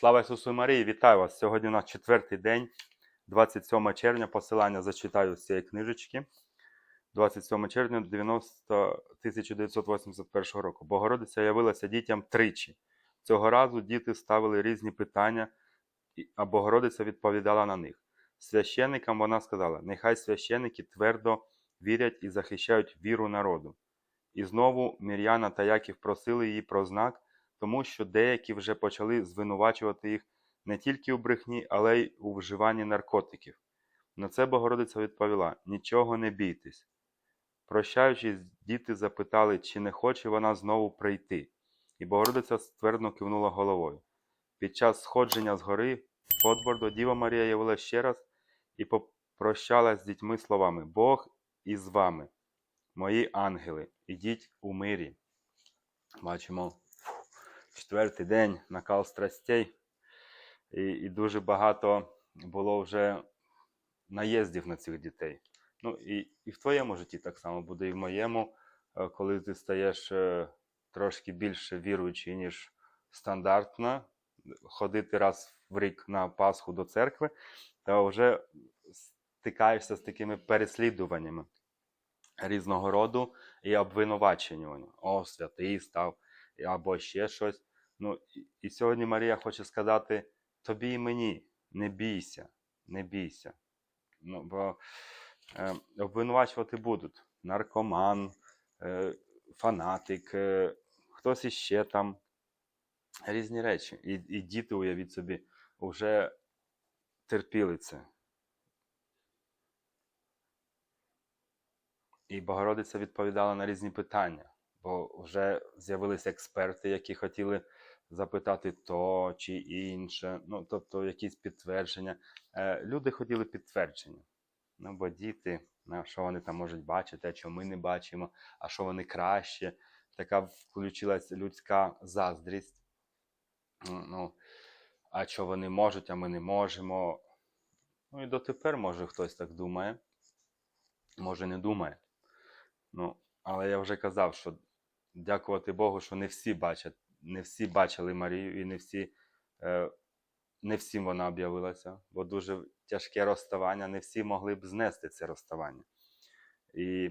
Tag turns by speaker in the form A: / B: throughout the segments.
A: Слава Ісусу Марії, вітаю вас! Сьогодні у нас четвертий день, 27 червня. Посилання зачитаю з цієї книжечки. 27 червня 90, 1981 року. Богородиця явилася дітям тричі. Цього разу діти ставили різні питання, а Богородиця відповідала на них. Священникам вона сказала: нехай священники твердо вірять і захищають віру народу. І знову Мір'яна та Яків просили її про знак, тому що деякі вже почали звинувачувати їх не тільки у брехні, але й у вживанні наркотиків. На це Богородиця відповіла: Нічого не бійтесь. Прощаючись, діти запитали, чи не хоче вона знову прийти. І Богородиця ствердно кивнула головою. Під час сходження з гори Подбордо Діва Марія явила ще раз і попрощалась з дітьми словами: Бог із вами, мої ангели, ідіть у мирі. Бачимо четвертий день, накал страстей. І, і дуже багато було вже наїздів на цих дітей. Ну і, і в твоєму житті так само буде, і в моєму, е, коли ти стаєш е, трошки більше віруючий, ніж стандартно, ходити раз в рік на Пасху до церкви, то вже стикаєшся з такими переслідуваннями різного роду і обвинуваченням. О, святий став, або ще щось. Ну, і, сьогодні Марія хоче сказати тобі і мені, не бійся, не бійся. Ну, бо е, обвинувачувати будуть наркоман, е, фанатик, е, хтось іще там. Різні речі. І, і діти, уявіть собі, вже терпіли це. І Богородиця відповідала на різні питання, бо вже з'явилися експерти, які хотіли запитати то чи інше, ну тобто якісь підтвердження. Е, люди хотіли підтвердження. Ну, бо діти, ну, що вони там можуть бачити, а що ми не бачимо, а що вони краще. Така включилась людська заздрість. Ну, а що вони можуть, а ми не можемо. Ну і дотепер, може, хтось так думає, може не думає. Ну, але я вже казав, що дякувати Богу, що не всі бачать, не всі бачили Марію і не всі, е, не всім вона об'явилася, бо дуже тяжке розставання, не всі могли б знести це розставання. І,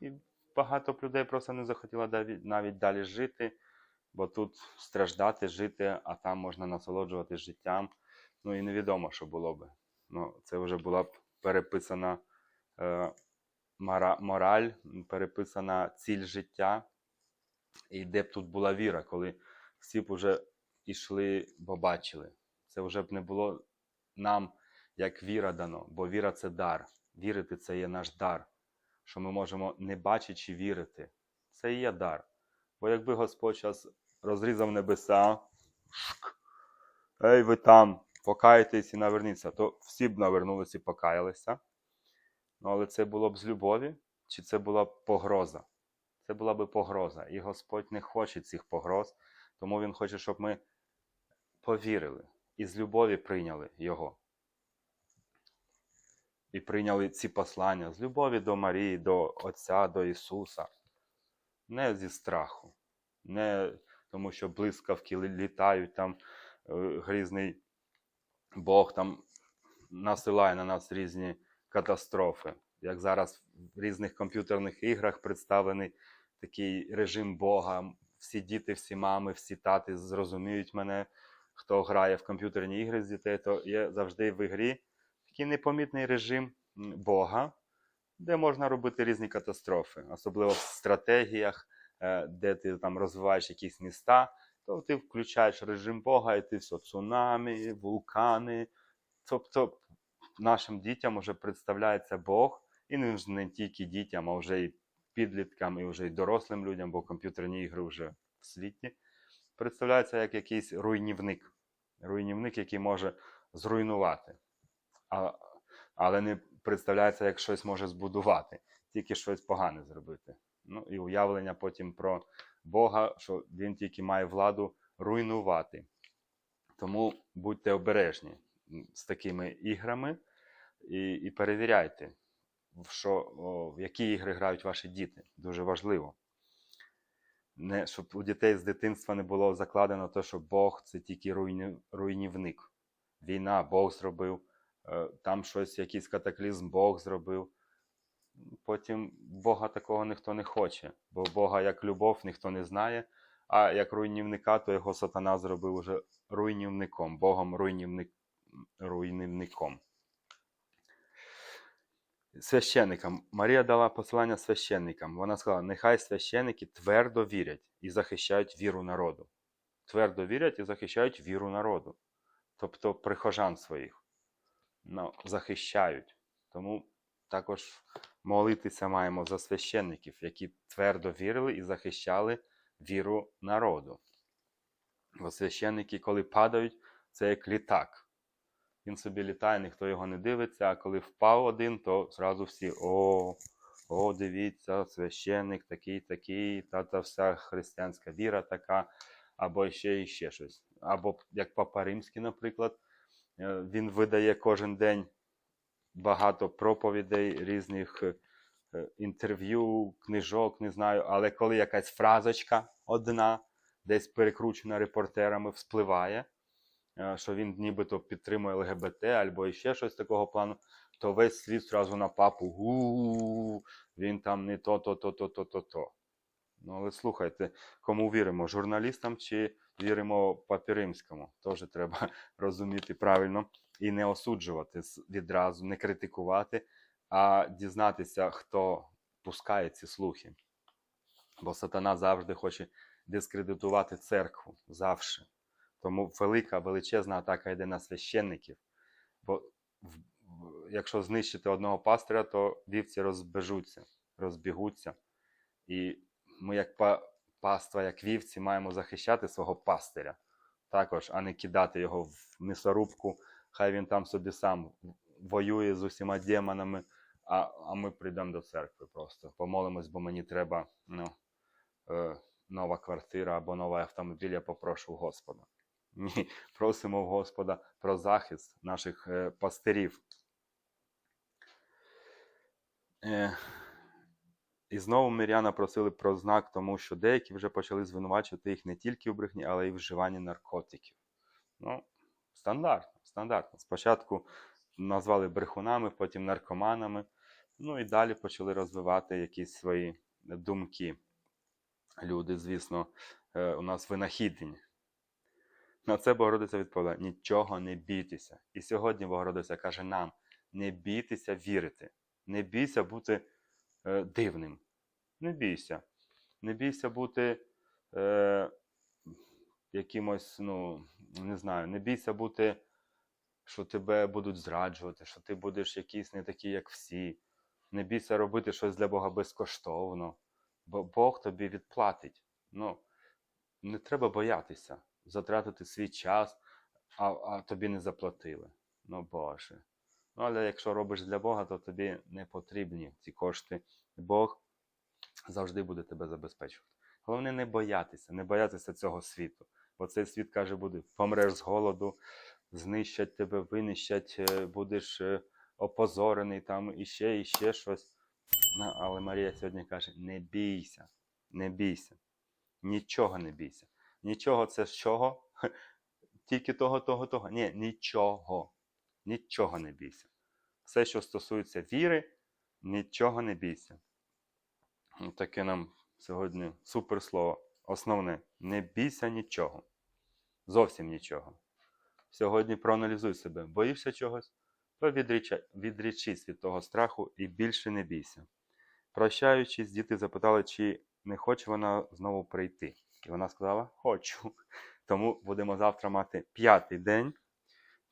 A: і багато людей просто не захотіло навіть далі жити, бо тут страждати, жити, а там можна насолоджуватись життям. Ну і невідомо, що було би. Ну, це вже була б переписана. Е, мора- мораль, переписана ціль життя. І де б тут була віра, коли всі б уже йшли, бо бачили. Це вже б не було нам як віра дано, бо віра це дар. Вірити це є наш дар, що ми можемо не бачачи вірити. Це і є дар. Бо якби Господь зараз розрізав небеса, шк, ей ви там, покайтесь і наверніться, то всі б навернулися і покаялися. Ну, але це було б з любові, чи це була б погроза? Це була б погроза. І Господь не хоче цих погроз, тому Він хоче, щоб ми повірили і з любові прийняли Його. І прийняли ці послання з любові до Марії, до Отця, до Ісуса. Не зі страху, не тому, що блискавки літають, там е, грізний Бог там насилає на нас різні катастрофи. Як зараз в різних комп'ютерних іграх представлений такий режим Бога. Всі діти, всі мами, всі тати зрозуміють мене, хто грає в комп'ютерні ігри з дітей, то є завжди в ігрі такий непомітний режим Бога, де можна робити різні катастрофи, особливо в стратегіях, е, де ти там розвиваєш якісь міста, то ти включаєш режим Бога, і ти все цунамі, вулкани. Тобто нашим дітям вже представляється Бог, і не не тільки дітям, а вже і підліткам, і вже й дорослим людям, бо комп'ютерні ігри вже в світі. Представляється як якийсь руйнівник. Руйнівник, який може зруйнувати. А, але не представляється, як щось може збудувати, тільки щось погане зробити. Ну і уявлення потім про Бога, що він тільки має владу руйнувати. Тому будьте обережні з такими іграми і, і перевіряйте, що, в які ігри грають ваші діти. Дуже важливо. не, щоб у дітей з дитинства не було закладено те, що Бог це тільки руйні, руйнівник. Війна Бог зробив, е, там щось, якийсь катаклізм Бог зробив. Потім Бога такого ніхто не хоче, бо Бога як любов ніхто не знає, а як руйнівника, то його сатана зробив уже руйнівником, Богом руйнівник, руйнівником. Священникам. Марія дала посилання священникам. Вона сказала: нехай священники твердо вірять і захищають віру народу. Твердо вірять і захищають віру народу. Тобто прихожан своїх ну, захищають. Тому також молитися маємо за священників, які твердо вірили і захищали віру народу. Бо священники, коли падають, це як літак. Він собі літає, ніхто його не дивиться, а коли впав один, то зразу всі о, о, дивіться, священник такий, такий, та та вся християнська віра така, або ще і ще щось. Або як Папа Римський, наприклад, е, він видає кожен день багато проповідей, різних е, інтерв'ю, книжок, не знаю. Але коли якась фразочка одна, десь перекручена репортерами, вспливає, що він нібито підтримує ЛГБТ або ще щось такого плану, то весь світ зразу на папу гу, він там не то, то, то, то. Ну, але слухайте, кому віримо? Журналістам чи віримо папі римському? Теж треба розуміти правильно і не осуджувати відразу, не критикувати, а дізнатися, хто пускає ці слухи. Бо сатана завжди хоче дискредитувати церкву завжди. Тому велика, величезна атака йде на священників. Бо якщо знищити одного пастиря, то вівці розбежуться, розбігуться. І ми, як па- паства, як вівці, маємо захищати свого пастиря також, а не кидати його в місорубку. Хай він там собі сам воює з усіма демонами, а, а ми прийдемо до церкви просто. Помолимось, бо мені треба ну, е, нова квартира або новий автомобіль, я попрошу Господа. Ні, просимо Господа про захист наших е, пастирів. Е, і знову миряна просили про знак, тому що деякі вже почали звинувачувати їх не тільки в брехні, але й в вживанні наркотиків. Ну, стандартно, стандартно. Спочатку назвали брехунами, потім наркоманами, ну і далі почали розвивати якісь свої думки. Люди, звісно, е, у нас винахідні. На це Богородиця відповіла: нічого не бійтеся. І сьогодні Богородиця каже нам: не бійтеся вірити, не бійся бути е, дивним. Не бійся. Не бійся бути е, якимось, ну, не знаю, не бійся бути, що тебе будуть зраджувати, що ти будеш якийсь не такий, як всі. Не бійся робити щось для Бога безкоштовно, бо Бог тобі відплатить. Ну, не треба боятися затратити свій час, а, а тобі не заплатили. Ну, Боже. Ну, але якщо робиш для Бога, то тобі не потрібні ці кошти. Бог завжди буде тебе забезпечувати. Головне не боятися, не боятися цього світу. Бо цей світ каже, буде, помреш з голоду, знищать тебе, винищать, е, будеш е, опозорений там і ще, і ще щось. Ну, Але Марія сьогодні каже: не бійся, не бійся, нічого не бійся. Нічого це з чого? Тільки того, того, того. Ні, нічого. Нічого не бійся. Все, що стосується віри, нічого не бійся. Ну, Таке нам сьогодні суперслово. Основне, не бійся нічого. Зовсім нічого. Сьогодні проаналізуй себе. Боїшся чогось, то відрічись від того страху і більше не бійся. Прощаючись, діти запитали, чи не хоче вона знову прийти. І вона сказала: Хочу. Тому будемо завтра мати п'ятий день.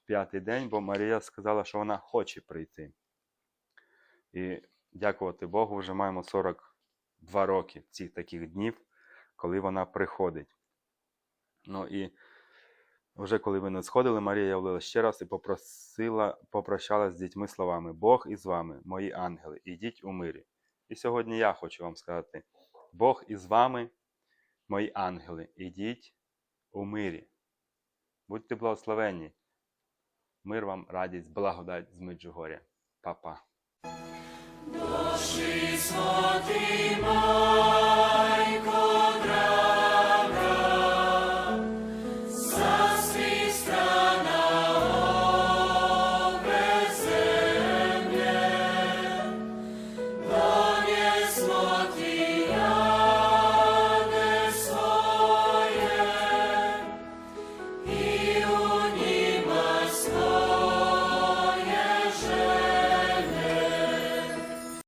A: П'ятий день, бо Марія сказала, що вона хоче прийти. І дякувати Богу, вже маємо 42 роки цих таких днів, коли вона приходить. Ну і вже коли ви не сходили, Марія явилася ще раз і попросила, попрощалась з дітьми словами: Бог із вами, мої ангели, ідіть у мирі. І сьогодні я хочу вам сказати: Бог із вами, мої ангели, ідіть у мирі. Будьте благословенні. Мир вам, радість, благодать з Меджугоря. Па-па.
B: Душі святий май.